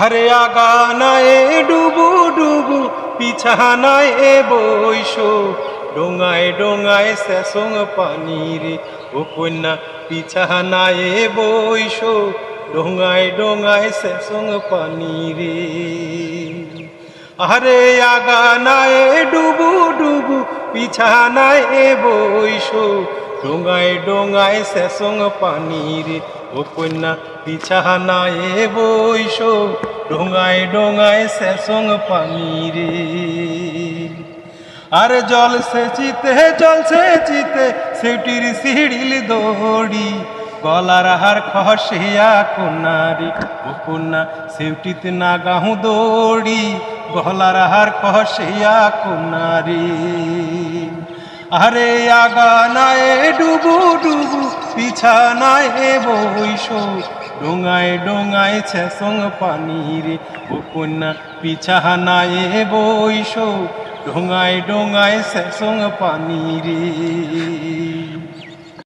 আরে আগানায় ডুবু ডুবু, পিছানায় বৈশ। ডোঙায় ডোঙায় শেষং পানি রে ও কন্যা পিছানায় বৈশ। ডোঙায় ডোঙায় শেষং পানি রে আরে আগানায় ডুবু ডুবু, পিছানায় বৈশ। ডোঙায় ডোঙায় শেষং পানি রে ও কন্যা পিছানায় বৈশ ডোঙায় ডোঙায় শেষং পানি রে। আর জল সেচিতে জল সেচিতে সেটির সিঁড়িল দৌড়ি, গলার হার খসিয়া কোনারি ও কোনা সেউটিতে না গাহু দৌড়ি, গলার হার খসিয়া কোনারি আরে আগানায় ডুবু ডুবু পিছানায় বইস ডোঙায় ডোঙায় ছেসং পানি রে ও কন্যা পিছানায় বইস ডোঙায় ডোঙায় ছেসং পানি রে